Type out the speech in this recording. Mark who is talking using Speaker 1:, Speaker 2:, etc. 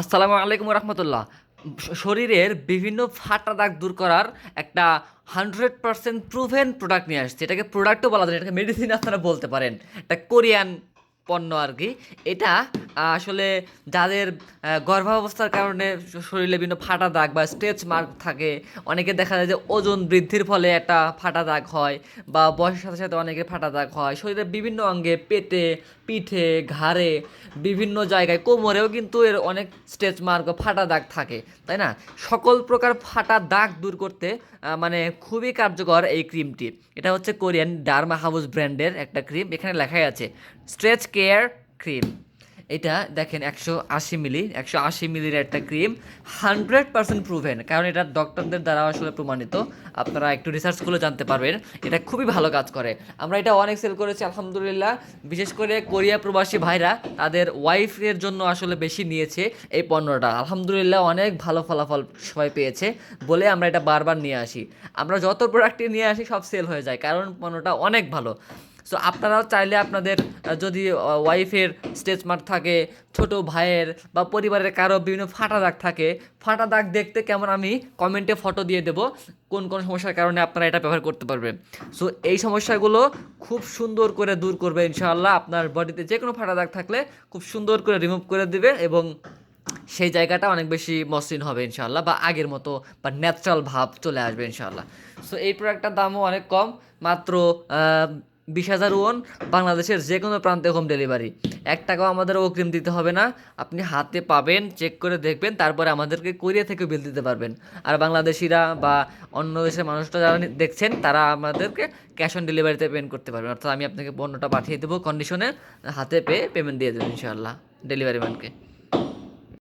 Speaker 1: আসসালামু আলাইকুম রহমতুল্লাহ। শরীরের বিভিন্ন ফাটা দাগ দূর করার একটা হান্ড্রেড পার্সেন্ট প্রুভেন প্রোডাক্ট নিয়ে আসছে। এটাকে প্রোডাক্টও বলা যায় এটাকে মেডিসিন আপনারা বলতে পারেন। একটা কোরিয়ান পণ্য আর কি। এটা আসলে যাদের গর্ভাবস্থার কারণে শরীরে বিভিন্ন ফাটা দাগ বা স্ট্রেচ মার্ক থাকে, অনেকে দেখা যায় যে ওজন বৃদ্ধির ফলে একটা ফাটা দাগ হয় বা বয়সের সাথে সাথে অনেকের ফাটা দাগ হয়। শরীরের বিভিন্ন অঙ্গে পেটে, পিঠে, ঘাড়ে, বিভিন্ন জায়গায় কোমরেও কিন্তু এর অনেক স্ট্রেচ মার্ক ফাটা দাগ থাকে, তাই না? সকল প্রকার ফাটা দাগ দূর করতে মানে খুবই কার্যকর এই ক্রিমটি। এটা হচ্ছে কোরিয়ান ডার্মা হাউস ব্র্যান্ডের একটা ক্রিম, এখানে লেখাই আছে স্ট্রেচ কেয়ার ক্রিম। এটা দেখেন একশো আশি মিলি, একশো আশি মিলির একটা ক্রিম, হান্ড্রেড পার্সেন্ট প্রুভেন। কারণ এটা ডক্টরদের দ্বারা আসলে প্রমাণিত। আপনারা একটু রিসার্চ জানতে পারবেন। এটা খুবই ভালো কাজ করে। আমরা এটা অনেক সেল করেছি, আলহামদুলিল্লাহ। বিশেষ করে কোরিয়া প্রবাসী ভাইরা তাদের ওয়াইফের জন্য আসলে বেশি নিয়েছে এই পণ্যটা। আলহামদুলিল্লাহ অনেক ভালো ফলাফল সবাই পেয়েছে। বলে আমরা এটা বারবার নিয়ে আসি। আমরা যত প্রোডাক্টই নিয়ে আসি, সব সেল হয়ে যায়। কারণ পণ্যটা অনেক ভালো। সো আপনারাও চাইলে আপনাদের যদি ওয়াইফের স্টেজ মার্ক থাকে, ছোট ভাইয়ের বা পরিবারের কারও বিভিন্ন ফাটা দাগ থাকে, ফাটা দাগ দেখতে কেমন আমি কমেন্টে ফটো দিয়ে দেব, কোন কোন সমস্যার কারণে আপনারা এটা ব্যবহার করতে পারবেন। সো এই সমস্যাগুলো খুব সুন্দর করে দূর করবে ইনশাআল্লাহ আপনার বডিতে যে কোনো ফাটা দাগ থাকলে খুব সুন্দর করে রিমুভ করে দেবে এবং সেই জায়গাটা অনেক বেশি মসৃণ হবে ইনশাআল্লাহ বা আগের মতো বা ন্যাচারাল ভাব চলে আসবে ইনশাআল্লাহ। সো এই প্রোডাক্টটার দামও অনেক কম, মাত্র বিশ হাজার ওয়ান বাংলাদেশের যে কোনো প্রান্তে হোম ডেলিভারি। এক টাকাও আমাদের অগ্রিম দিতে হবে না। আপনি হাতে পাবেন, চেক করে দেখবেন, তারপরে আমাদেরকে কোরিয়া থেকে বিল দিতে পারবেন। আর বাংলাদেশিরা বা অন্য দেশের মানুষরা যারা দেখছেন, তারা আমাদেরকে ক্যাশ অন ডেলিভারিতে পেমেন্ট করতে পারবেন। অর্থাৎ আমি আপনাকে পণ্যটা পাঠিয়ে দেবো কন্ডিশনে হাতে পেয়ে পেমেন্ট দিয়ে দেবেন ইনশাআল্লাহ ডেলিভারি ম্যানকে